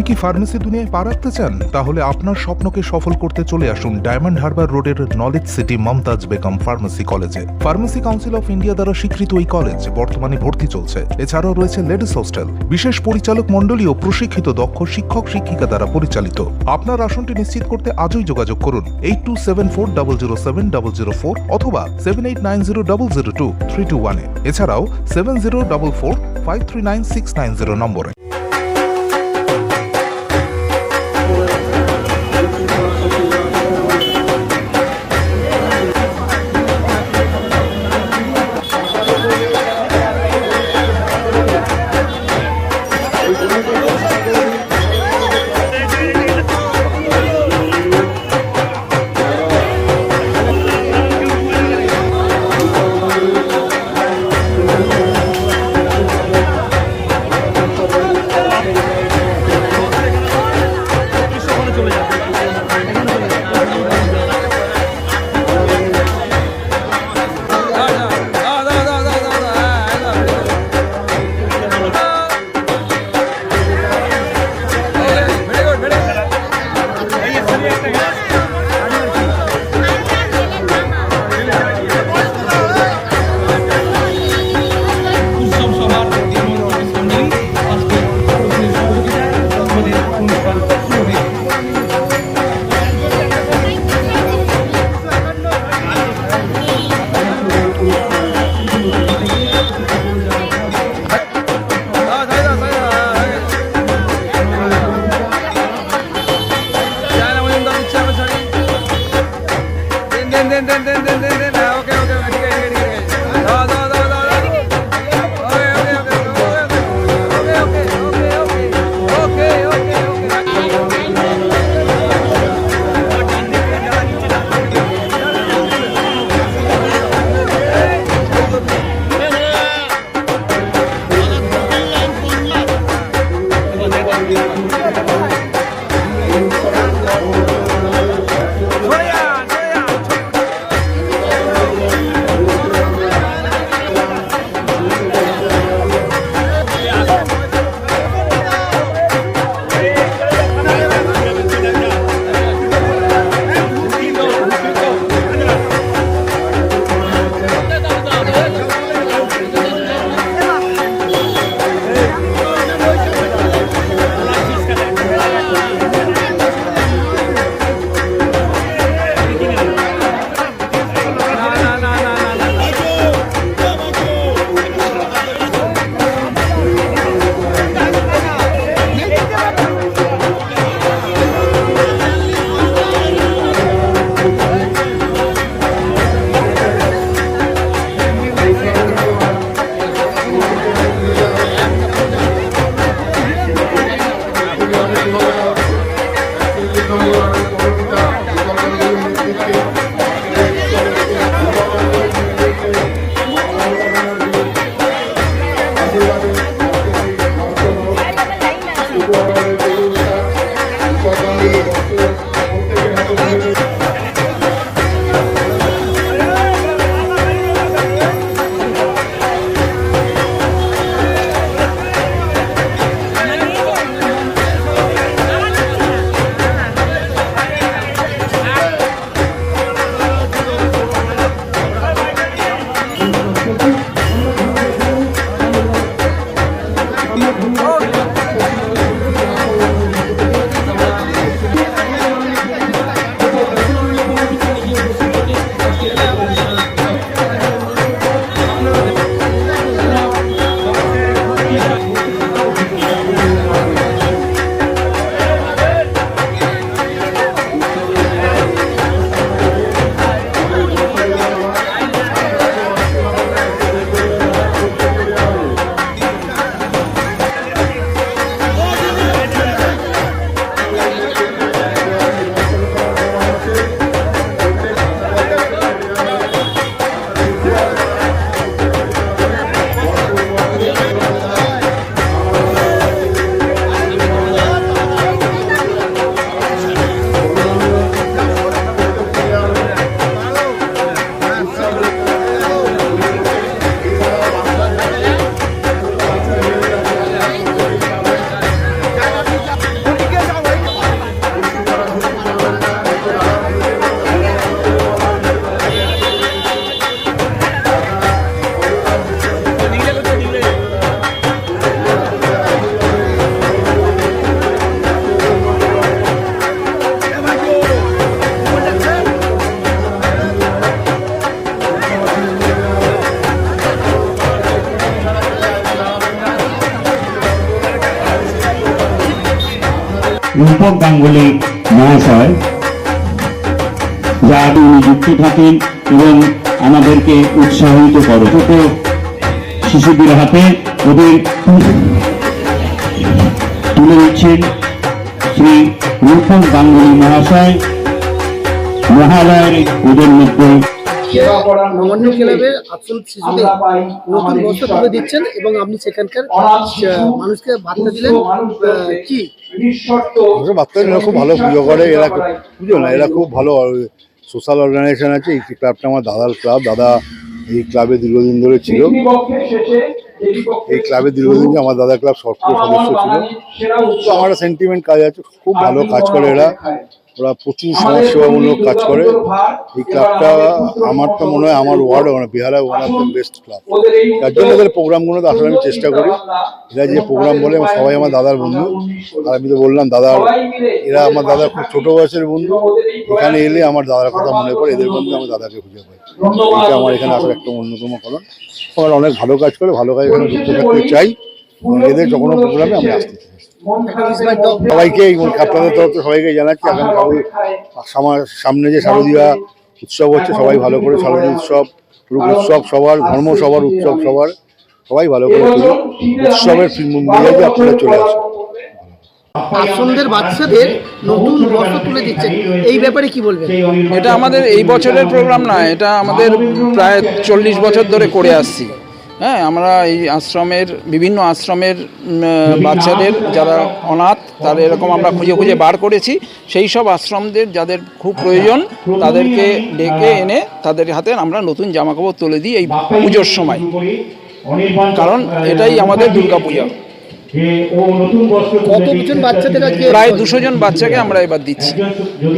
আপনি কি ফার্মেসি দুনিয়ায় পা রাখতে চান? তাহলে আপনার স্বপ্নকে সফল করতে চলে আসুন ডায়মন্ড হারবার রোডের knowledge city Mamtaz Begum pharmacy কলেজে ফার্মেসি কাউন্সিল অফ ইন্ডিয়া দ্বারা স্বীকৃত এই কলেজ বর্তমানে ভর্তি চলছে। এছাড়াও রয়েছে লেডিস হোস্টেল বিশেষ পরিচালক মণ্ডলী ও প্রশিক্ষিত দক্ষ শিক্ষক শিক্ষিকা দ্বারা পরিচালিত। আপনার আসনটি নিশ্চিত করতে আজই যোগাযোগ করুন eight two seven four double zero seven double zero four অথবা seven eight nine zero double zero two three two ওয়ানে এছাড়াও seven zero double four five three nine six nine zero নম্বরে। den den den den den den den. Rupak Ganguly মহাশয় যা উনি যুক্ত থাকেন এবং আমাদেরকে উৎসাহিত করে। ছোট শিশুদের হাতে ওদের তুলে দিচ্ছেন শ্রী রূপক গাঙ্গুলি মহাশয়। মহালয়ের ওদের মধ্যে নবান্ন ক্লাবের আসল শিশুদের নতুন বস্ত্র তুলে দিচ্ছেন এবং আপনি সেখানকার আহ, মানুষকে বার্তা দিলেন কি? বাচ্চারা খুব ভালো পুজো করে এরা পুজো না এরা খুব ভালো সোশ্যাল অর্গানাইজেশন আছে এই ক্লাবটা আমার দাদার ক্লাব দাদা এই ক্লাবে দীর্ঘদিন ধরে ছিল। এই ক্লাবে দীর্ঘদিন ধরে আমার দাদা ক্লাব সক্রিয় সদস্য ছিল। তো আমার সেন্টিমেন্ট কাজ আছে খুব ভালো কাজ করে এরা। ওরা প্রচুর সমাজসেবামূলক কাজ করে। এই ক্লাবটা আমার তো মনে হয় আমার ওয়ার্ড মানে বিহারে one of the best club যার জন্য এদের প্রোগ্রামগুলোতে আসলে আমি চেষ্টা করি। এরা যে প্রোগ্রাম বলে সবাই আমার দাদার বন্ধু। আর আমি তো বললাম দাদার এরা আমার দাদার খুব ছোট বয়সের বন্ধু। এখানে এলে আমার দাদার কথা মনে পড়ে এদের বন্ধু আমার দাদাকে খুঁজে পাই এটা আমার এখানে আসার একটা অন্যতম কারণ আমার অনেক ভালো কাজ করে ভালো কাজ এখানে যুক্ত থাকতে চাই। এবং এদের যখন প্রোগ্রামে আমি আসতে চাই। সবাইকে আপনাদের তরফ থেকে সবাইকে জানাচ্ছি এখন সবাই সামনে যে শারদীয়া উৎসব হচ্ছে সবাই ভালো করে শারদীয় উৎসব রূপ উৎসব সবার ধর্ম সবার উৎসব সবার সবাই ভালো করে উৎসবের মিলে আপনারা চলে আসুন আসনদের বাচ্চাদের নতুন বস্ত্র তুলে এই ব্যাপারে কি বলবেন? এটা আমাদের এই বছরের প্রোগ্রাম না, এটা আমাদের প্রায় চল্লিশ বছর ধরে করে আসছি। হ্যাঁ আমরা এই আশ্রমের, বিভিন্ন আশ্রমের বাচ্চাদের যারা অনাথ, তাদের এরকম আমরা খুঁজে খুঁজে বার করেছি। সেই সব আশ্রমদের যাদের খুব প্রয়োজন, তাদেরকে ডেকে এনে তাদের হাতে আমরা নতুন জামাকাপড় তুলে দিই এই পুজোর সময়। কারণ এটাই আমাদের দুর্গাপূজা। কতজন বাচ্চাদের আজকে প্রায় দুশো জন বাচ্চাকে আমরা এবার দিচ্ছি।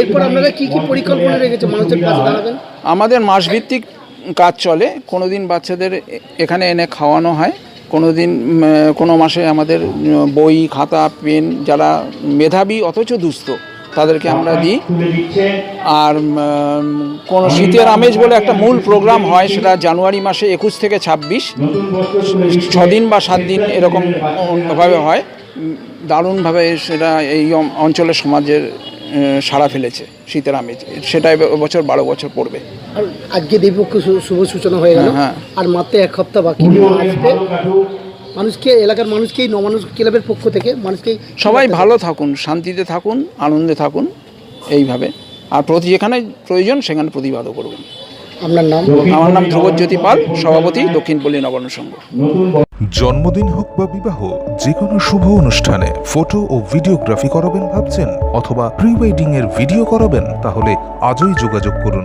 এরপর আপনারা কি কি পরিকল্পনা রেখেছে মানুষের দাঁড়াবেন? আমাদের মাসভিত্তিক কাজ চলে। কোনো দিন বাচ্চাদের এখানে এনে খাওয়ানো হয়। কোনো দিন কোনো মাসে আমাদের বই খাতা পেন যারা মেধাবী অথচ দুস্থ তাদেরকে আমরা দিই। আর কোনো শীতের আমেজ বলে একটা মূল প্রোগ্রাম হয় সেটা জানুয়ারি মাসে একুশ থেকে ছাব্বিশ। ছদিন বা সাত দিন এরকম ভাবে হয়। দারুণভাবে সেটা এই অঞ্চলের সমাজের সাড়া ফেলেছে শীতের আমেজ। সেটা বছর বারো বছর পড়বে। আজকে দেবপক্ষ শুভ সূচনা হয়ে গেল। হ্যাঁ। আর মাত্র এক সপ্তাহ বাকি। আসবে মানুষকে এলাকার মানুষকে এই নবান্ন ক্লাবের পক্ষ থেকে মানুষকে সবাই ভালো থাকুন শান্তিতে থাকুন আনন্দে থাকুন এইভাবে। আর প্রতি যেখানে প্রয়োজন সেখানে প্রতিবাদও করবেন। আপনার নাম? আমার নাম ধ্রুবজ্যোতি পাল সভাপতি দক্ষিণ পল্লী নবান্ন সংঘ। জন্মদিন হোক বা বিবাহ যে কোনো শুভ অনুষ্ঠানে ফটো ও ভিডিওগ্রাফি করাবেন ভাবছেন অথবা প্রি ওয়েডিং এর ভিডিও করাবেন তাহলে আজই যোগাযোগ করুন